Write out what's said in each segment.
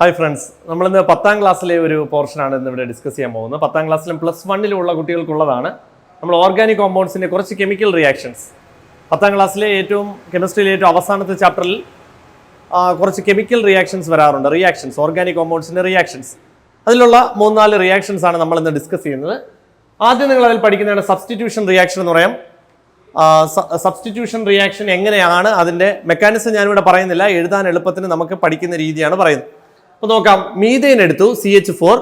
Hi friends നമ്മൾ ഇന്ന് പത്താം ക്ലാസ്സിലെ ഒരു പോർഷനാണ് ഇന്ന് ഇവിടെ ഡിസ്കസ് ചെയ്യാൻ പോകുന്നത്. പത്താം ക്ലാസ്സിലും പ്ലസ് വണ്ണിലുള്ള കുട്ടികൾക്കുള്ളതാണ്. നമ്മൾ ഓർഗാനിക് കോമ്പൗണ്ട്സിന്റെ കുറച്ച് കെമിക്കൽ റിയാക്ഷൻസ് പത്താം ക്ലാസ്സിലെ ഏറ്റവും കെമിസ്ട്രിയിലെ ഏറ്റവും അവസാനത്തെ ചാപ്റ്ററിൽ കുറച്ച് കെമിക്കൽ റിയാക്ഷൻസ് വരാറുണ്ട്. റിയാക്ഷൻസ് ഓർഗാനിക് കോമ്പൗണ്ട്സിന്റെ റിയാക്ഷൻസ് അതിലുള്ള മൂന്നാൽ റിയാക്ഷൻസ് ആണ് നമ്മൾ ഇന്ന് ഡിസ്കസ് ചെയ്യുന്നത്. ആദ്യം നിങ്ങൾ അതിൽ പഠിക്കുന്നതാണ് സബ്സ്റ്റിറ്റ്യൂഷൻ റിയാക്ഷൻ എന്ന് പറയാം. സബ്സ്റ്റിറ്റ്യൂഷൻ റിയാക്ഷൻ എങ്ങനെയാണ്? അതിന്റെ മെക്കാനിസം ഞാനിവിടെ പറയുന്നില്ല. എഴുതാൻ എളുപ്പത്തിന് നമുക്ക് പഠിക്കുന്ന രീതിയാണ് പറയുന്നത്. അപ്പോൾ നോക്കാം. മീതേൻ എടുത്തു സി എച്ച് ഫോർ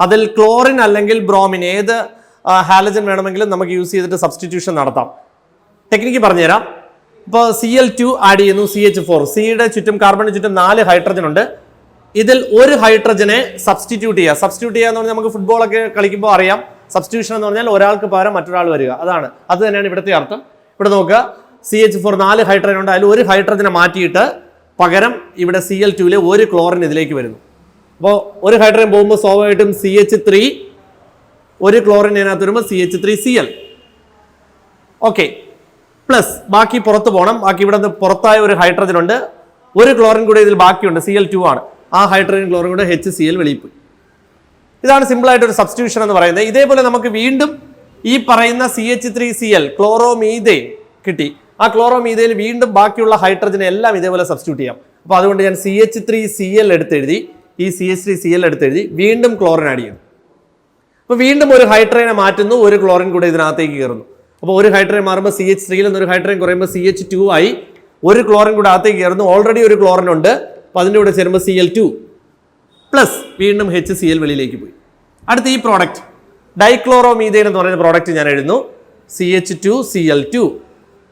അതിൽ ക്ലോറിൻ അല്ലെങ്കിൽ ബ്രോമിൻ ഏത് ഹാലജൻ വേണമെങ്കിലും നമുക്ക് യൂസ് ചെയ്തിട്ട് സബ്സ്റ്റിറ്റ്യൂഷൻ നടത്താം. ടെക്നിക്ക് പറഞ്ഞുതരാം. ഇപ്പോൾ സി എൽ ടു ആഡ് ചെയ്യുന്നു സി എച്ച് ഫോർ സിയുടെ ചുറ്റും കാർബണിന് ചുറ്റും നാല് ഹൈഡ്രജൻ ഉണ്ട്. ഇതിൽ ഒരു ഹൈഡ്രജനെ സബ്സ്റ്റിറ്റ്യൂട്ട് ചെയ്യുക. സബ്സ്റ്റിറ്റ്യൂട്ട് ചെയ്യുക എന്ന് പറഞ്ഞാൽ നമുക്ക് ഫുട്ബോളൊക്കെ കളിക്കുമ്പോൾ അറിയാം. സബ്സ്റ്റിറ്റ്യൂഷൻ എന്ന് പറഞ്ഞാൽ ഒരാൾക്ക് പകരം മറ്റൊരാൾ വരിക. അതാണ്. അത് തന്നെയാണ് ഇവിടുത്തെ അർത്ഥം. ഇവിടെ നോക്കുക. സി എച്ച് ഫോർ നാല് ഹൈഡ്രജൻ ഉണ്ട്. അതിൽ ഒരു ഹൈഡ്രജനെ മാറ്റിയിട്ട് പകരം ഇവിടെ സി എൽ ടുവിലെ ഒരു ക്ലോറിൻ ഇതിലേക്ക് വരുന്നു. അപ്പോൾ ഒരു ഹൈഡ്രജൻ പോകുമ്പോൾ സ്വാഭാവികമായിട്ടും സി എച്ച് ത്രീ ഒരു ക്ലോറിൻ അതിനകത്ത് വരുമ്പോൾ C H three C L okay plus ബാക്കി പുറത്ത് പോകണം ബാക്കി ഇവിടെ നിന്ന് പുറത്തായ ഒരു ഹൈഡ്രജൻ ഉണ്ട്. ഒരു ക്ലോറിൻ കൂടെ ഇതിൽ ബാക്കിയുണ്ട്. സി എൽ ടു ആണ്. ആ ഹൈഡ്രജൻ ക്ലോറിൻ കൂടെ എച്ച് സി എൽ വെളിയിൽ പോയി. ഇതാണ് സിമ്പിളായിട്ട് ഒരു സബ്സ്റ്റിറ്റ്യൂഷൻ എന്ന് പറയുന്നത്. ഇതേപോലെ നമുക്ക് വീണ്ടും ഈ പറയുന്ന C H three C L chloromethane കിട്ടി. ആ ക്ലോറോമീതയിൽ വീണ്ടും ബാക്കിയുള്ള ഹൈഡ്രജനെ എല്ലാം ഇതേപോലെ സബ്സ്റ്റിറ്റ്യൂട്ട് ചെയ്യാം. അപ്പോൾ അതുകൊണ്ട് ഞാൻ C H three C L എടുത്തെഴുതി ഈ C H three C L എടുത്തെഴുതി വീണ്ടും ക്ലോറിൻ ആഡ് ചെയ്യുന്നു. അപ്പോൾ വീണ്ടും ഒരു ഹൈഡ്രജനെ മാറ്റുന്നു ഒരു ക്ലോറിൻ കൂടെ ഇതിനകത്തേക്ക് കയറുന്നു. അപ്പോൾ ഒരു ഹൈഡ്രജൻ മാറുമ്പോൾ സി എച്ച് ത്രീയിൽ നിന്ന് ഒരു ഹൈഡ്രജൻ കുറയുമ്പോൾ സി എച്ച് ടു ആയി ഒരു ക്ലോറിൻ കൂടെ അകത്തേക്ക് കയറുന്നു. ഓൾറെഡി ഒരു ക്ലോറിൻ ഉണ്ട് അപ്പോൾ അതിന്റെ കൂടെ ചേരുമ്പോൾ സി എൽ ടു പ്ലസ് വീണ്ടും എച്ച് സി എൽ വെളിയിലേക്ക് പോയി. അടുത്ത ഈ പ്രോഡക്റ്റ് ഡൈക്ലോറോമീതേൻ എന്ന് പറയുന്ന പ്രോഡക്റ്റ് ഞാൻ എഴുതുന്നു. C H two C L two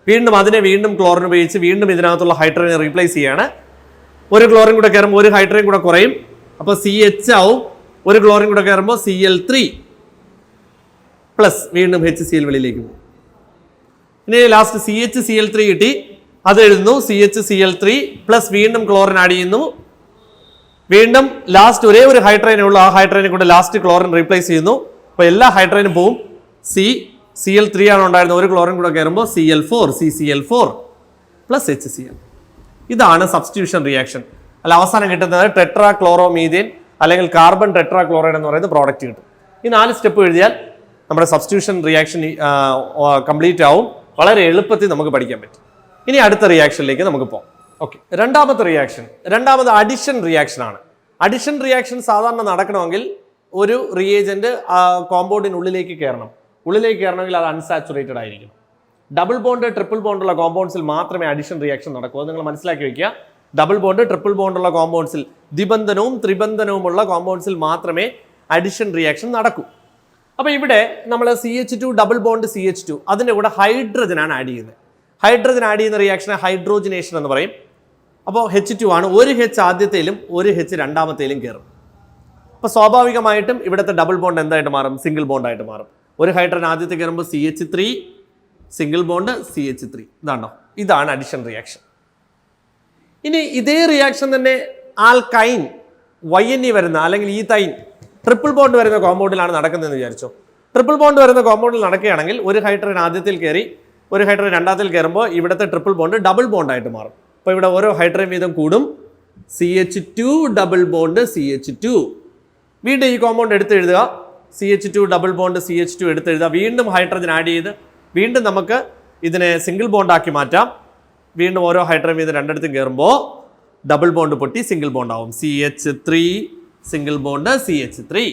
വീണ്ടും അതിനെ വീണ്ടും ക്ലോറിൻ ഉപയോഗിച്ച് വീണ്ടും ഇതിനകത്തുള്ള ഹൈഡ്രജൻ റീപ്ലേസ് ചെയ്യാണ്. ഒരു ക്ലോറിൻ കൂടെ കയറുമ്പോൾ ഒരു ഹൈഡ്രജൻ കൂടെ കുറയും. അപ്പോൾ സി എച്ച് ആവും. ഒരു ക്ലോറിൻ കൂടെ കയറുമ്പോൾ സി എൽ ത്രീ പ്ലസ് വീണ്ടും എച്ച് സി എൽ വെളിയിലേക്ക് പോകും. ഇനി last C H C L three കിട്ടി. അത് എഴുതുന്നു. C H C L three plus വീണ്ടും ക്ലോറിൻ ആഡ് ചെയ്യുന്നു. വീണ്ടും ലാസ്റ്റ് ഒരേ ഒരു ഹൈഡ്രജനെ ഉള്ളൂ. ആ ഹൈഡ്രജനെ കൊണ്ട് ലാസ്റ്റ് ക്ലോറിൻ റീപ്ലേസ് ചെയ്യുന്നു. അപ്പോൾ എല്ലാ ഹൈഡ്രജനും പോവും. സി സി എൽ ത്രീ ആണ് ഉണ്ടായിരുന്നത്. ഒരു ക്ലോറിൻ കൂടെ കയറുമ്പോൾ C L four C C L four plus H C L ഇതാണ് സബ്സ്റ്റിറ്റ്യൂഷൻ റിയാക്ഷൻ അല്ല അവസാനം കിട്ടുന്നത് ടെട്രാ ക്ലോറോമീഥിയൻ അല്ലെങ്കിൽ കാർബൺ ടെട്രാ ക്ലോറൈഡ് എന്ന് പറയുന്ന പ്രോഡക്റ്റ് കിട്ടും. ഈ നാല് സ്റ്റെപ്പ് എഴുതിയാൽ നമ്മുടെ സബ്സ്റ്റിറ്റ്യൂഷൻ റിയാക്ഷൻ കംപ്ലീറ്റ് ആവും. വളരെ എളുപ്പത്തിൽ നമുക്ക് പഠിക്കാൻ പറ്റും. ഇനി അടുത്ത റിയാക്ഷനിലേക്ക് നമുക്ക് പോകാം. ഓക്കെ രണ്ടാമത്തെ റിയാക്ഷൻ രണ്ടാമത് അഡിഷൻ റിയാക്ഷൻ ആണ്. അഡിഷൻ റിയാക്ഷൻ സാധാരണ നടക്കണമെങ്കിൽ ഒരു റിയേജന്റ് കോമ്പൗണ്ടിനുള്ളിലേക്ക് കയറണം. ഉള്ളിലേക്ക് കയറണമെങ്കിൽ അത് അൺസാച്ചുറേറ്റഡ് ആയിരിക്കും ഡബിൾ ബോണ്ട് ട്രിപ്പിൾ ബോണ്ടുള്ള കോമ്പൗണ്ട്സിൽ മാത്രമേ അഡിഷൻ റിയാക്ഷൻ നടക്കൂ. നിങ്ങൾ മനസ്സിലാക്കി വെക്കുക. ഡബിൾ ബോണ്ട് ട്രിപ്പിൾ ബോണ്ടുള്ള കോമ്പൗണ്ട്സിൽ ദ്വിബന്ധനവും ത്രിബന്ധനവുമുള്ള കോമ്പൗണ്ട്സിൽ മാത്രമേ അഡിഷൻ റിയാക്ഷൻ നടക്കൂ. അപ്പോൾ ഇവിടെ നമ്മൾ C H two double bond C H two അതിന്റെ കൂടെ ഹൈഡ്രജൻ ആണ് ആഡ് ചെയ്യുന്നത്. ഹൈഡ്രജൻ ആഡ് ചെയ്യുന്ന റിയാക്ഷനെ ഹൈഡ്രോജനേഷൻ എന്ന് പറയും. അപ്പോൾ ഹെച്ച് ടു ആണ് ഒരു ഹെച്ച് ആദ്യത്തേലും ഒരു ഹെച്ച് രണ്ടാമത്തേലും കയറും. അപ്പോൾ സ്വാഭാവികമായിട്ടും ഇവിടുത്തെ ഡബിൾ ബോണ്ട് എന്തായിട്ട് മാറും? സിംഗിൾ ബോണ്ടായിട്ട് മാറും. ഒരു ഹൈഡ്രൻ ആദ്യത്തെ കയറുമ്പോൾ C H three single bond C H three ഇതാണോ ഇതാണ് അഡിഷൻ റിയാക്ഷൻ ഇനി ഇതേ റിയാക്ഷൻ തന്നെ ആൽക്കൈൻ വൈ എൻ ഇ വരുന്ന അല്ലെങ്കിൽ ഈ തൈൻ ട്രിപ്പിൾ ബോണ്ട് വരുന്ന കോമ്പൗണ്ടിലാണ് നടക്കുന്നതെന്ന് വിചാരിച്ചോ. ട്രിപ്പിൾ ബോണ്ട് വരുന്ന കോമ്പൗണ്ടിൽ നടക്കുകയാണെങ്കിൽ ഒരു ഹൈഡ്രൻ ആദ്യത്തിൽ കയറി ഒരു ഹൈഡ്രൻ രണ്ടാമത്തിൽ കയറുമ്പോൾ ഇവിടുത്തെ ട്രിപ്പിൾ ബോണ്ട് ഡബിൾ ബോണ്ട് ആയിട്ട് മാറും. അപ്പോൾ ഇവിടെ ഓരോ ഹൈഡ്രജൻ വീതം കൂടും. C H two double bond C H two വീണ്ടും ഈ കോമ്പൗണ്ട് എടുത്ത് എഴുതുക C H two double bond C H two എടുത്ത് എഴുതുക വീണ്ടും ഹൈഡ്രജൻ ആഡ് ചെയ്ത് വീണ്ടും നമുക്ക് ഇതിനെ സിംഗിൾ ബോണ്ടാക്കി മാറ്റാം. വീണ്ടും ഓരോ ഹൈഡ്രജൻ വീതം രണ്ടിടത്തും കയറുമ്പോൾ ഡബിൾ ബോണ്ട് പൊട്ടി single ബോണ്ടാവും C H three single bond C H three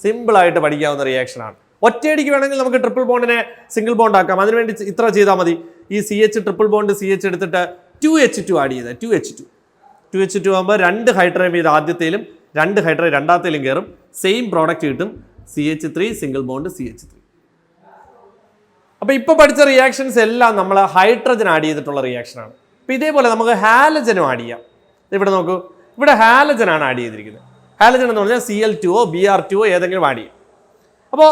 സിമ്പിളായിട്ട് പഠിക്കാവുന്ന റിയാക്ഷനാണ് ഒറ്റയടിക്ക് വേണമെങ്കിൽ നമുക്ക് ട്രിപ്പിൾ ബോണ്ടിനെ സിംഗിൾ ബോണ്ട് ആക്കാം. അതിനുവേണ്ടി ഇത്ര ചെയ്താൽ മതി. ഈ C H triple bond C H എടുത്തിട്ട് ടു എച്ച് ടു ആഡ് ചെയ്താൽ two H two two H two ആകുമ്പോൾ രണ്ട് ഹൈഡ്രജൻ വീതം ആദ്യത്തേലും രണ്ട് ഹൈഡ്രജൻ രണ്ടാമത്തേലും കയറും സെയിം പ്രോഡക്റ്റ് കിട്ടും. C H three single bond C H three അപ്പോൾ ഇപ്പോൾ പഠിച്ച റിയാക്ഷൻസ് എല്ലാം നമ്മൾ ഹൈഡ്രജൻ ആഡ് ചെയ്തിട്ടുള്ള റിയാക്ഷനാണ് അപ്പോൾ ഇതേപോലെ നമുക്ക് ഹാലജനും ആഡ് ചെയ്യാം. ഇവിടെ നോക്കൂ. ഇവിടെ ഹാലജൻ ആണ് ആഡ് ചെയ്തിരിക്കുന്നത്. ഹാലജൻ എന്ന് പറഞ്ഞാൽ C L two B R two ഏതെങ്കിലും ആഡ് ചെയ്യും. അപ്പോൾ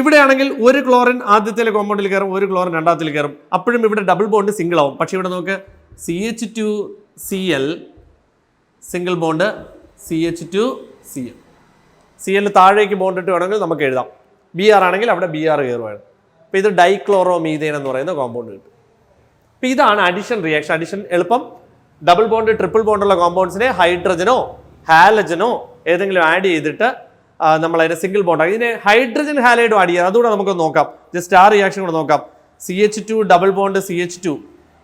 ഇവിടെയാണെങ്കിൽ ഒരു ക്ലോറിൻ ആദ്യത്തിലെ കോമ്പൗണ്ടിൽ കയറും ഒരു ക്ലോറിൻ രണ്ടാമത്തിൽ കയറും. അപ്പോഴും ഇവിടെ ഡബിൾ ബോണ്ട് സിംഗിൾ ആവും. പക്ഷേ ഇവിടെ നോക്ക് C H two C L single bond C H two C L C L താഴേക്ക് ബോണ്ടിട്ട് വേണമെങ്കിൽ നമുക്ക് എഴുതാം. ബി ആർ ആണെങ്കിൽ അവിടെ ബി ആർ കയറുവാണ്. അപ്പോൾ ഇത് ഡൈക്ലോറോമീതേൻ എന്ന് പറയുന്ന കോമ്പൗണ്ട് കിട്ടും. അപ്പോൾ ഇതാണ് അഡിഷൻ റിയാക്ഷൻ അഡിഷൻ എളുപ്പം. ഡബിൾ ബോണ്ട് ട്രിപ്പിൾ ബോണ്ടുള്ള കോമ്പൗണ്ട്സിനെ ഹൈഡ്രജനോ ഹാലജനോ ഏതെങ്കിലും ആഡ് ചെയ്തിട്ട് നമ്മൾ അതിനെ സിംഗിൾ ബോണ്ട് ഇതിനെ ഹൈഡ്രജൻ ഹാലൈഡും ആഡ് ചെയ്യാം. അതുകൂടെ നമുക്ക് നോക്കാം. ജസ്റ്റ് ആ റിയാക്ഷൻ കൂടെ നോക്കാം. C H two double bond C H two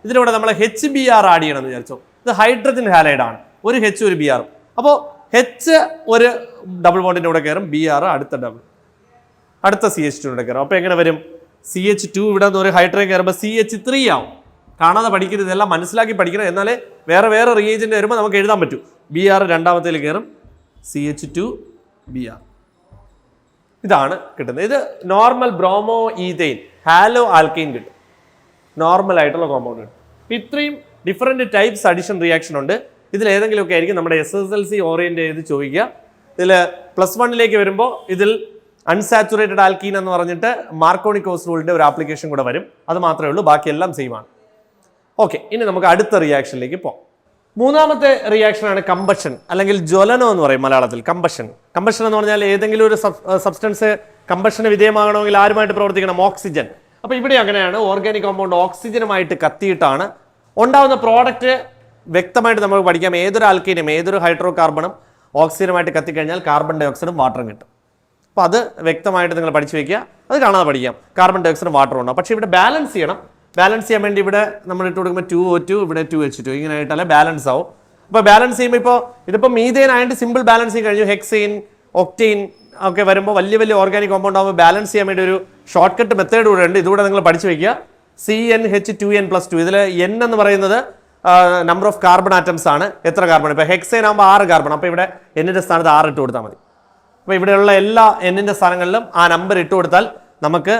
ഇതിലൂടെ നമ്മൾ എച്ച് ബി ആർ ആഡ് ചെയ്യണം എന്ന് വിചാരിച്ചോ. ഇത് ഹൈഡ്രജൻ ഹാലൈഡ് ആണ്. ഒരു എച്ച് ഒരു ബി ആർ അപ്പോൾ എച്ച് ഒരു ഡബിൾ ബോണ്ടിന്റെ കൂടെ കയറും ബി ആർ അടുത്ത ഡബിൾ അടുത്ത സി എച്ച് ടുയുടെ കയറും അപ്പോൾ എങ്ങനെ വരും? സി എച്ച് ടു ഇവിടെ നിന്ന് ഒരു ഹൈഡ്രജൻ കയറുമ്പോൾ സി എച്ച് ത്രീ ആവും. കാണാതെ പഠിക്കരുത് ഇതെല്ലാം മനസ്സിലാക്കി പഠിക്കണം. എന്നാലേ വേറെ വേറെ റിയേജന്റ് വരുമ്പോൾ നമുക്ക് എഴുതാൻ പറ്റും. ബി ആർ രണ്ടാമത്തേൽ കയറും C H two B R ഇതാണ് കിട്ടുന്നത്. ഇത് normal bromo ethane halo alkane കിട്ടും. നോർമൽ ആയിട്ടുള്ള കോമ്പൗണ്ട് കിട്ടും. ഇത്രയും ഡിഫറെന്റ് ടൈപ്സ് അഡീഷൻ റിയാക്ഷൻ ഉണ്ട്. ഇതിൽ ഏതെങ്കിലുമൊക്കെ ആയിരിക്കും നമ്മുടെ S S L C orient ചെയ്ത് ചോദിക്കുക. ഇതിൽ പ്ലസ് വണ്ണിലേക്ക് വരുമ്പോൾ ഇതിൽ അൺസാച്ചുറേറ്റഡ് ആൽക്കീൻ എന്ന് പറഞ്ഞിട്ട് മാർക്കോണിക്കോസ് റൂളിന്റെ ഒരു ആപ്ലിക്കേഷൻ കൂടെ വരും. അത് മാത്രമേ ഉള്ളൂ ബാക്കിയെല്ലാം സെയിം ആണ്. ഓക്കെ ഇനി നമുക്ക് അടുത്ത റിയാക്ഷനിലേക്ക് പോകാം മൂന്നാമത്തെ റിയാക്ഷനാണ് കമ്പഷൻ അല്ലെങ്കിൽ ജ്വലനം എന്ന് പറയും മലയാളത്തിൽ കമ്പഷൻ കമ്പഷൻ എന്ന് പറഞ്ഞാൽ ഏതെങ്കിലും ഒരു സബ്സ്റ്റൻസ് കമ്പഷന് വിധേയമാകണമെങ്കിൽ ആരുമായിട്ട് പ്രവർത്തിക്കണം? ഓക്സിജൻ അപ്പോൾ ഇവിടെ അങ്ങനെയാണ് ഓർഗാനിക് കോമ്പൗണ്ട് ഓക്സിജനുമായിട്ട് കത്തിയിട്ടാണ് ഉണ്ടാകുന്ന പ്രോഡക്റ്റ് വ്യക്തമായിട്ട് നമുക്ക് പഠിക്കാം. ഏതൊരു ആൽക്കീനും ഏതൊരു ഹൈഡ്രോ കാർബണും ഓക്സിജനുമായിട്ട് കത്തിക്കഴിഞ്ഞാൽ കാർബൺ ഡൈ ഓക്സൈഡും വാട്ടറും കിട്ടും. അപ്പോൾ അത് വ്യക്തമായിട്ട് നിങ്ങൾ പഠിച്ചു വയ്ക്കുക അത് കാണാതെ പഠിക്കാം. കാർബൺ ഡൈ ഓക്സൈഡും വാട്ടറും ഉണ്ടാവും പക്ഷേ ഇവിടെ ബാലൻസ് ചെയ്യണം. ബാലൻസ് ചെയ്യാൻ വേണ്ടി ഇവിടെ നമ്മൾ ഇട്ട് കൊടുക്കുമ്പോൾ ടു ഒ ടു ഇവിടെ ടു എച്ച് ടു ഇങ്ങനെ ആയിട്ടല്ലേ ബാലൻസ് ആവും. അപ്പോൾ ബാലൻസ് ചെയ്യുമ്പോൾ ഇപ്പോൾ ഇതിപ്പോൾ മീതേൻ ആയിട്ട് സിമ്പിൾ ബാലൻസ് ചെയ്ത് കഴിഞ്ഞു. ഹെക്സെയിൻ ഒക്ടെയിൻ ഒക്കെ വരുമ്പോൾ വലിയ വലിയ ഓർഗാനിക് കോമ്പൗണ്ട് ആകുമ്പോൾ ബാലൻസ് ചെയ്യാൻ വേണ്ടി ഒരു ഷോർട്ട് കട്ട് മെത്തേഡ് കൂടെ ഉണ്ട്. ഇതുകൂടെ നിങ്ങൾ പഠിച്ചു വയ്ക്കുക C N H two N plus two ഇതിൽ എൻ എന്ന് പറയുന്നത് നമ്പർ ഓഫ് കാർബൺ ആറ്റംസ് ആണ്. എത്ര കാർബൺ ഇപ്പോൾ ഹെക്സൈൻ ആകുമ്പോൾ ആറ് കാർബൺ അപ്പോൾ ഇവിടെ എന്നിന്റെ സ്ഥാനത്ത് ആറ് ഇട്ട് കൊടുത്താൽ മതി. അപ്പോൾ ഇവിടെയുള്ള എല്ലാ എന്നിന്റെ സ്ഥാനങ്ങളിലും ആ നമ്പർ ഇട്ട് കൊടുത്താൽ നമുക്ക്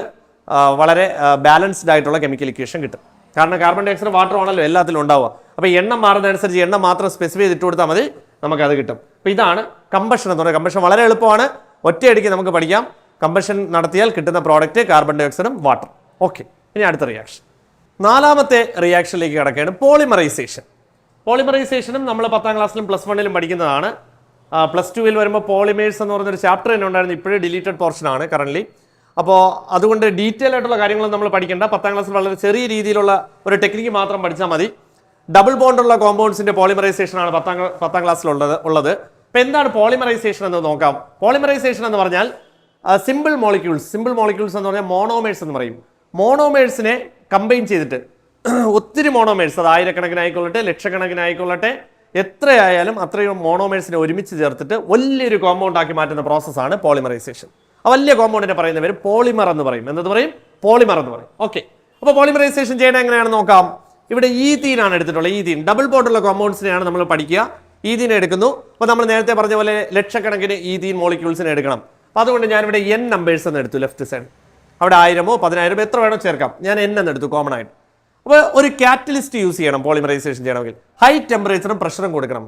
വളരെ ബാലൻസ്ഡ് ആയിട്ടുള്ള കെമിക്കൽ ഇക്വേഷൻ കിട്ടും. കാരണം കാർബൺ ഡൈ വാട്ടർ ആണല്ലോ എല്ലാത്തിലും ഉണ്ടാവുക. അപ്പോൾ എണ്ണം മാറുന്നതനുസരിച്ച് എണ്ണം മാത്രം സ്പെസിഫൈ ചെയ്ത് ഇട്ട് കൊടുത്താൽ മതി നമുക്കത് കിട്ടും. അപ്പോൾ ഇതാണ് കമ്പഷൻ എന്ന് പറയുന്നത്. കമ്പഷൻ വളരെ എളുപ്പമാണ്. ഒറ്റയടിക്ക് നമുക്ക് പഠിക്കാം. കമ്പഷൻ നടത്തിയാൽ കിട്ടുന്ന പ്രോഡക്റ്റ് കാർബൺ ഡൈ ഓക്സൈഡും വാട്ടർ ഓക്കെ ഇനി അടുത്ത റിയാക്ഷൻ നാലാമത്തെ റിയാക്ഷനിലേക്ക് കിടക്കുകയാണ്. പോളിമറൈസേഷൻ പോളിമറൈസേഷനും നമ്മൾ പത്താം ക്ലാസ്സിലും പ്ലസ് വണ്ണിലും പഠിക്കുന്നതാണ്. പ്ലസ് ടുവിൽ വരുമ്പോൾ പോളിമേഴ്സ് എന്ന് പറഞ്ഞൊരു ചാപ്റ്റർ തന്നെ ഉണ്ടായിരുന്നു. ഇപ്പോഴും ഡിലീറ്റഡ് പോർഷൻ ആണ് കറൻലി അപ്പോൾ അതുകൊണ്ട് ഡീറ്റെയിൽ ആയിട്ടുള്ള കാര്യങ്ങളൊന്നും നമ്മൾ പഠിക്കേണ്ട. പത്താം ക്ലാസ്സിൽ വളരെ ചെറിയ രീതിയിലുള്ള ഒരു ടെക്നിക്ക് മാത്രം പഠിച്ചാൽ മതി. ഡബിൾ ബോണ്ടുള്ള കോമ്പൗണ്ട്സിന്റെ പോളിമറൈസേഷൻ ആണ് പത്താം പത്താം ക്ലാസ്സിലുള്ളത് ഉള്ളത് അപ്പോൾ എന്താണ് പോളിമറൈസേഷൻ എന്ന് നോക്കാം. പോളിമറൈസേഷൻ എന്ന് പറഞ്ഞാൽ സിമ്പിൾ മോളിക്യൂൾസ് സിമ്പിൾ മോളിക്യൂൾസ് എന്ന് പറഞ്ഞാൽ മോണോമേഴ്സ് എന്ന് പറയും. മോണോമേഴ്സിനെ കമ്പൈൻ ചെയ്തിട്ട് ഒത്തിരി മോണോമേഴ്സ് അത് ആയിരക്കണക്കിന് ആയിക്കൊള്ളട്ടെ ലക്ഷക്കണക്കിന് ആയിക്കൊള്ളട്ടെ എത്രയായാലും അത്രയും മോണോമേഴ്സിനെ ഒരുമിച്ച് ചേർത്തിട്ട് വലിയൊരു കോമ്പൗണ്ട് ആക്കി മാറ്റുന്ന പ്രോസസ്സാണ് പോളിമറൈസേഷൻ ആ വലിയ കോമ്പൗണ്ടിനെ പറയുന്ന പേര് പോളിമർ എന്ന് പറയും. എന്നത് പറയും? പോളിമർ എന്ന് പറയും. ഓക്കെ അപ്പോൾ പോളിമറൈസേഷൻ ചെയ്യണത് എങ്ങനെയാണെന്ന് നോക്കാം. ഇവിടെ ഈ ആണ് എടുത്തിട്ടുള്ളത് ഈതീൻ ഡബിൾ ബോണ്ടുള്ള കോമ്പൗണ്ട്സിനെയാണ് നമ്മൾ പഠിക്കുക. ഈതീൻ എടുക്കുന്നു. അപ്പോൾ നമ്മൾ നേരത്തെ പറഞ്ഞ പോലെ ലക്ഷക്കണക്കിന് ഈതീൻ മോളിക്യൂൾസിനെ എടുക്കണം. അപ്പോൾ അതുകൊണ്ട് ഞാനിവിടെ എൻ നമ്പേഴ്സ് എന്ന് എടുത്തു ലെഫ്റ്റ് സൈഡ് അവിടെ ആയിരമോ പതിനായിരമോ എത്ര വേണോ ചേർക്കാം. ഞാൻ എൻ എന്ന് എടുത്തു കോമൺ ആയിട്ട്. അപ്പോൾ ഒരു കാറ്റലിസ്റ്റ് യൂസ് ചെയ്യണം പോളിമറൈസേഷൻ ചെയ്യണമെങ്കിൽ. ഹൈ ടെമ്പറേച്ചറും പ്രഷറും കൊടുക്കണം.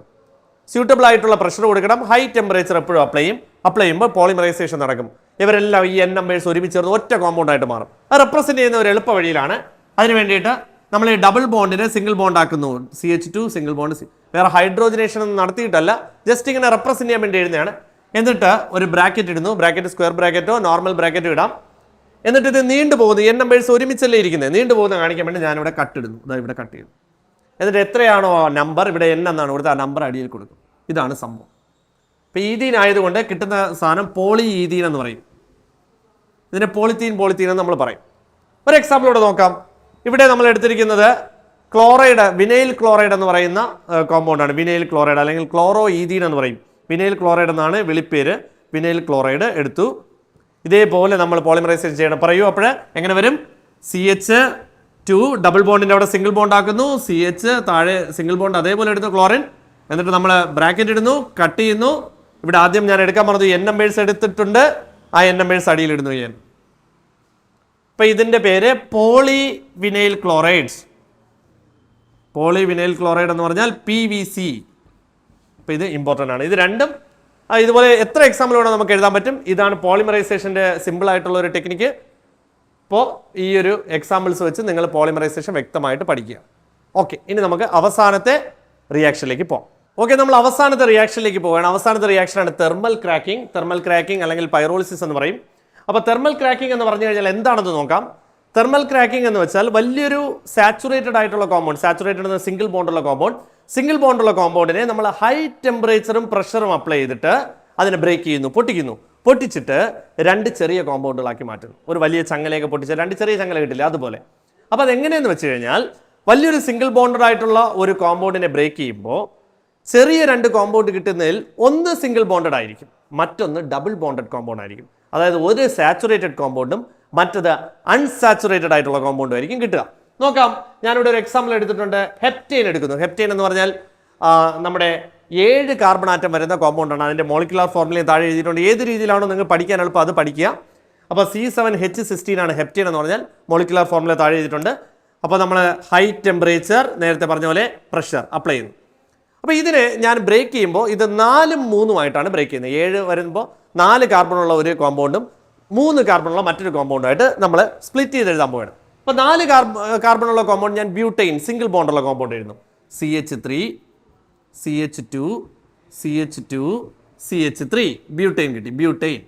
സ്യൂട്ടബിൾ ആയിട്ടുള്ള പ്രഷർ കൊടുക്കണം. ഹൈ ടെമ്പറേച്ചർ എപ്പോഴും അപ്ലൈ ചെയ്യും. അപ്ലൈ ചെയ്യുമ്പോൾ പോളിമറൈസേഷൻ നടക്കും. ഇവരെല്ലാം ഈ എൻ നമ്പേഴ്സ് ഒരുമിച്ച് ചേർന്ന് ഒറ്റ കോമ്പൗണ്ട് ആയിട്ട് മാറും. അത് റെപ്രസെന്റ് ചെയ്യുന്ന ഒരു എളുപ്പ വഴിയിലാണ്. അതിന് വേണ്ടിയിട്ട് നമ്മൾ ഈ ഡബിൾ ബോണ്ടിനെ സിംഗിൾ ബോണ്ട് ആക്കുന്നു. C H two single bond C വേറെ ഹൈഡ്രോജനേഷൻ ഒന്നും നടത്തിയിട്ടല്ല. ജസ്റ്റ് ഇങ്ങനെ റെപ്രസെന്റ് ചെയ്യാൻ വേണ്ടി എഴുതുന്നതാണ്. എന്നിട്ട് ഒരു ബ്രാക്കറ്റ് ഇടുന്നു. ബ്രാക്കറ്റ് സ്ക്വയർ ബ്രാക്കറ്റോ നോർമൽ ബ്രാക്കറ്റോ ഇടാം. എന്നിട്ട് ഇത് നീണ്ടു പോകുന്നു. എൻ നമ്പേഴ്സ് ഒരുമിച്ചല്ലേ ഇരിക്കുന്നത്? നീണ്ടു പോകുന്ന കാണിക്കാൻ വേണ്ടി ഞാനിവിടെ കട്ട് ഇടുന്നു. ഇതാ ഇവിടെ കട്ട് ചെയ്യുന്നു എന്നിട്ട് എത്രയാണോ ആ നമ്പർ ഇവിടെ എന്നാണ് ഇവിടുത്തെ ആ നമ്പർ അടിയിൽ കൊടുക്കും. ഇതാണ് സംഭവം. ഇപ്പം ഈതീൻ ആയതുകൊണ്ട് കിട്ടുന്ന സാധനം പോളി ഈതീൻ എന്ന് പറയും. ഇതിനെ പോളിത്തീൻ പോളിത്തീൻ എന്ന് നമ്മൾ പറയും. ഒരു എക്സാമ്പിൾ ഇവിടെ നോക്കാം. ഇവിടെ നമ്മൾ എടുത്തിരിക്കുന്നത് ക്ലോറൈഡ് വിനൈൽ ക്ലോറൈഡ് എന്ന് പറയുന്ന കോമ്പൗണ്ടാണ് വിനൈൽ ക്ലോറൈഡ് അല്ലെങ്കിൽ ക്ലോറോ ഈതീൻ എന്ന് പറയും. വിനൈൽ ക്ലോറൈഡ് എന്നാണ് വിളിപ്പേര്. വിനൈൽ ക്ലോറൈഡ് എടുത്തു. ഇതേപോലെ നമ്മൾ പോളിമറൈസേഷൻ ചെയ്യണം. പറയൂ അപ്പോൾ എങ്ങനെ വരും? സി എച്ച് ടു ഡബിൾ ബോണ്ടിന്റെ അവിടെ സിംഗിൾ ബോണ്ട് ആക്കുന്നു. സി എച്ച് താഴെ സിംഗിൾ ബോണ്ട് അതേപോലെ എടുത്തു ക്ലോറിൻ എന്നിട്ട് നമ്മൾ ബ്രാക്കറ്റ് ഇടുന്നു കട്ട് ചെയ്യുന്നു. ഇവിടെ ആദ്യം ഞാൻ എടുക്കാൻ പറഞ്ഞു എൻ നമ്പേഴ്സ് എടുത്തിട്ടുണ്ട്. ആ എൻ നമ്പേഴ്സ് അടിയിലിടുന്നു ഞാൻ അപ്പൊ ഇതിന്റെ പേര് poly vinyl chlorides poly vinyl chloride എന്ന് പറഞ്ഞാൽ പി വി സി അപ്പോൾ ഇത് ഇമ്പോർട്ടന്റ് ആണ്. ഇത് രണ്ടും ഇതുപോലെ എത്ര എക്സാമ്പിൾ വേണം നമുക്ക് എഴുതാൻ പറ്റും. ഇതാണ് പോളിമറൈസേഷന്റെ സിമ്പിൾ ആയിട്ടുള്ള ഒരു ടെക്നിക്ക് അപ്പോൾ ഈ ഒരു എക്സാമ്പിൾസ് വെച്ച് നിങ്ങൾ പോളിമറൈസേഷൻ വ്യക്തമായിട്ട് പഠിക്കുക. ഓക്കെ ഇനി നമുക്ക് അവസാനത്തെ റിയാക്ഷനിലേക്ക് പോകാം ഓക്കെ നമ്മൾ അവസാനത്തെ റിയാക്ഷനിലേക്ക് പോവുകയാണ്. അവസാനത്തെ റിയാക്ഷനാണ് തെർമൽ ക്രാക്കിംഗ് തെർമൽ ക്രാക്കിംഗ് അല്ലെങ്കിൽ പൈറോളിസിസ് എന്ന് പറയും. അപ്പോൾ തെർമൽ ക്രാക്കിംഗ് എന്ന് പറഞ്ഞു കഴിഞ്ഞാൽ എന്താണെന്ന് നോക്കാം. തെർമൽ ക്രാക്കിംഗ് എന്ന് വെച്ചാൽ വലിയൊരു സാച്ചുറേറ്റഡ് ആയിട്ടുള്ള കോമ്പൗണ്ട് സാച്ചുറേറ്റഡ് എന്ന സിംഗിൾ ബോണ്ടുള്ള കോമ്പൗണ്ട് സിംഗിൾ ബോണ്ടുള്ള കോമ്പൗണ്ടിനെ നമ്മൾ ഹൈ ടെമ്പറേച്ചറും പ്രഷറും അപ്ലൈ ചെയ്തിട്ട് അതിനെ ബ്രേക്ക് ചെയ്യുന്നു പൊട്ടിക്കുന്നു. പൊട്ടിച്ചിട്ട് രണ്ട് ചെറിയ കോമ്പൗണ്ടുകളാക്കി മാറ്റുന്നു. ഒരു വലിയ ചങ്ങലയൊക്കെ പൊട്ടിച്ച് രണ്ട് ചെറിയ ചങ്ങല കിട്ടില്ല അതുപോലെ. അപ്പോൾ അതെങ്ങനെയെന്ന് വെച്ച് കഴിഞ്ഞാൽ വലിയൊരു സിംഗിൾ ബോണ്ടഡ് ആയിട്ടുള്ള ഒരു കോമ്പൗണ്ടിനെ ബ്രേക്ക് ചെയ്യുമ്പോൾ ചെറിയ രണ്ട് കോമ്പൗണ്ട് കിട്ടുന്നതിൽ ഒന്ന് സിംഗിൾ ബോണ്ടഡ് ആയിരിക്കും മറ്റൊന്ന് ഡബിൾ ബോണ്ടഡ് കോമ്പൗണ്ട് ആയിരിക്കും അതായത് ഒരു സാച്ചുറേറ്റഡ് കോമ്പൗണ്ടും മറ്റത് അൺസാച്ചുറേറ്റഡ് ആയിട്ടുള്ള കോമ്പൗണ്ടും ആയിരിക്കും കിട്ടുക. നോക്കാം. ഞാനിവിടെ ഒരു എക്സാമ്പിൾ എടുത്തിട്ടുണ്ട്. ഹെപ്റ്റൈൻ എടുക്കുന്നു. ഹെപ്റ്റൈൻ എന്ന് പറഞ്ഞാൽ നമ്മുടെ ഏഴ് കാർബൺ ആറ്റം വരുന്ന കോമ്പൗണ്ടാണ് അതിന്റെ മോളിക്കുലാർ ഫോർമുലയും താഴെ എഴുതിയിട്ടുണ്ട്. ഏത് രീതിയിലാണോ നിങ്ങൾ പഠിക്കാൻ എളുപ്പം അത് പഠിക്കുക. അപ്പോൾ സി സെവൻ എച്ച് സിക്സ്റ്റീൻ ആണ് ഹെപ്റ്റൈൻ എന്ന് പറഞ്ഞാൽ മോളിക്കുലാർ ഫോർമുല താഴെ എഴുതിയിട്ടുണ്ട്. അപ്പോൾ നമ്മൾ ഹൈ ടെമ്പറേച്ചർ നേരത്തെ പറഞ്ഞ പോലെ പ്രഷർ അപ്ലൈ ചെയ്യുന്നു. അപ്പോൾ ഇതിനെ ഞാൻ ബ്രേക്ക് ചെയ്യുമ്പോൾ ഇത് നാലും മൂന്നുമായിട്ടാണ് ബ്രേക്ക് ചെയ്യുന്നത്. ഏഴ് വരുമ്പോൾ നാല് കാർബണുള്ള ഒരു കോമ്പൗണ്ടും മൂന്ന് കാർബണുള്ള മറ്റൊരു കോമ്പൗണ്ടുമായിട്ട് നമ്മൾ സ്പ്ലിറ്റ് ചെയ്ത് എഴുതാൻ പോവുകയാണ്. അപ്പോൾ നാല് കാർബണുള്ള കോമ്പൗണ്ട് ഞാൻ ബ്യൂട്ടൈൻ സിംഗിൾ ബോണ്ടുള്ള കോമ്പൗണ്ട് എഴുതുന്നു. C H three C H two C H two C H three butane കിട്ടി ബ്യൂട്ടൈൻ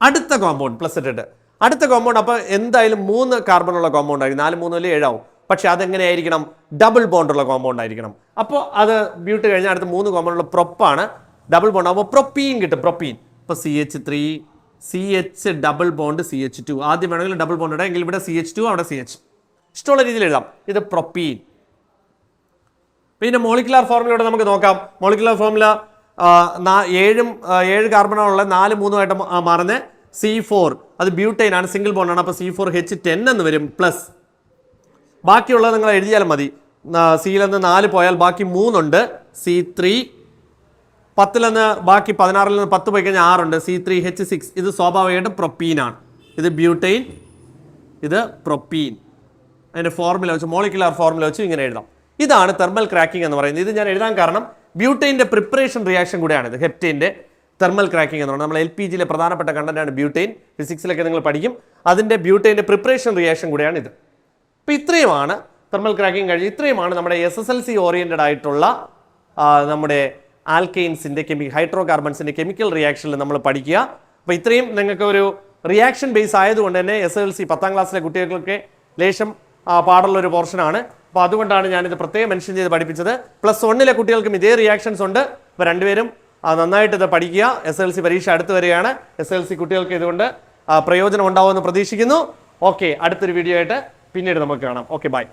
അടുത്ത കോമ്പൗണ്ട് പ്ലസ് ഇട്ടിട്ട്. അടുത്ത കോമ്പൗണ്ട് അപ്പോൾ എന്തായാലും മൂന്ന് കാർബണുള്ള കോമ്പൗണ്ട് ആയിരിക്കും. നാല് മൂന്ന് വലിയ ഏഴാവും. പക്ഷെ അതെങ്ങനെയായിരിക്കണം? ഡബിൾ ബോണ്ടുള്ള കോമ്പൗണ്ട് ആയിരിക്കണം. അപ്പോൾ അത് ബ്യൂട്ട് കഴിഞ്ഞാൽ അടുത്ത മൂന്ന് കോമ്പൗണ്ടുള്ള പ്രൊപ്പാണ് ഡബിൾ ബോണ്ട് അപ്പോൾ പ്രൊപ്പീൻ കിട്ടും പ്രൊപ്പീൻ ഇപ്പോൾ C H three C H double bond C H two ആദ്യം വേണമെങ്കിൽ ഡബിൾ ബോണ്ട് ഇടാം. എങ്കിൽ ഇവിടെ സി എച്ച് ടു അവിടെ സി എച്ച് ഇഷ്ടമുള്ള രീതിയിൽ എഴുതാം. ഇത് പ്രൊപ്പീൻ പിന്നെ മോളിക്കുലാർ ഫോർമുലയോടെ നമുക്ക് നോക്കാം. മോളിക്കുലാർ ഫോർമുല ഏഴും ഏഴ് കാർബണുള്ള നാല് മൂന്നുമായിട്ട് മാറുന്ന. സി ഫോർ അത് ബ്യൂട്ടൈൻ ആണ് സിംഗിൾ ബോണ്ടാണ് അപ്പോൾ സി ഫോർ എച്ച് ടെൻ എന്ന് വരും പ്ലസ് ബാക്കിയുള്ളത് നിങ്ങൾ എഴുതിയാലും മതി. സിയിൽ നിന്ന് നാല് പോയാൽ ബാക്കി മൂന്നുണ്ട്. സി ത്രീ പത്തിൽ നിന്ന് ബാക്കി പതിനാറിൽ നിന്ന് പത്ത് പോയി കഴിഞ്ഞാൽ ആറുണ്ട്. C three H six. ഇത് സ്വാഭാവികമായിട്ടും പ്രൊപ്പീനാണ് ഇത് ബ്യൂട്ടൈൻ ഇത് പ്രൊപ്പീൻ. അതിന്റെ ഫോർമുല വെച്ച് മോളിക്കുലാർ ഫോർമുല വെച്ച് ഇങ്ങനെ എഴുതാം. ഇതാണ് തെർമൽ ക്രാക്കിംഗ് എന്ന് പറയുന്നത്. ഇത് ഞാൻ എഴുതാൻ കാരണം ബ്യൂട്ടൈന്റെ പ്രിപ്പറേഷൻ റിയാക്ഷൻ കൂടെയാണ് ഇത്. ഹെപ്റ്റൈന്റെ തെർമൽ ക്രാക്കിംഗ് എന്ന് പറയുന്നത്. നമ്മൾ എൽ പി ജിയിലെ പ്രധാനപ്പെട്ട കണ്ടന്റാണ് ബ്യൂട്ടൈൻ. ഫിസിക്സിലൊക്കെ നിങ്ങൾ പഠിക്കും. അതിന്റെ ബ്യൂട്ടൈന്റെ പ്രിപ്പറേഷൻ റിയാക്ഷൻ കൂടെയാണ് ഇത്. അപ്പോൾ ഇത്രയുമാണ് തെർമൽ ക്രാക്കിംഗ് കഴിഞ്ഞ് ഇത്രയുമാണ് നമ്മുടെ S S L C oriented ആയിട്ടുള്ള നമ്മുടെ ആൽക്കെയിൻസിന്റെ കെമി ഹൈഡ്രോ കാർബൺസിന്റെ കെമിക്കൽ റിയാക്ഷനിൽ നമ്മൾ പഠിക്കുക. അപ്പോൾ ഇത്രയും നിങ്ങൾക്ക് ഒരു റിയാക്ഷൻ ബേസ് ആയതുകൊണ്ട് തന്നെ എസ് എൽ സി പത്താം ക്ലാസ്സിലെ കുട്ടികൾക്കൊക്കെ ലേശം പാടുള്ള ഒരു പോർഷനാണ്. അപ്പോൾ അതുകൊണ്ടാണ് ഞാനിത് പ്രത്യേകം മെൻഷൻ ചെയ്ത് പഠിപ്പിച്ചത്. പ്ലസ് വണ്ണിലെ കുട്ടികൾക്കും ഇതേ റിയാക്ഷൻസ് ഉണ്ട്. അപ്പോൾ രണ്ടുപേരും നന്നായിട്ട് ഇത് പഠിക്കുക. എസ് എൽ സി പരീക്ഷ അടുത്ത് വരികയാണ്. എസ് എൽ സി കുട്ടികൾക്ക് ഇതുകൊണ്ട് പ്രയോജനം ഉണ്ടാവുമെന്ന് പ്രതീക്ഷിക്കുന്നു. ഓക്കെ അടുത്തൊരു വീഡിയോ ആയിട്ട് പിന്നീട് നമുക്ക് കാണാം. Okay bye.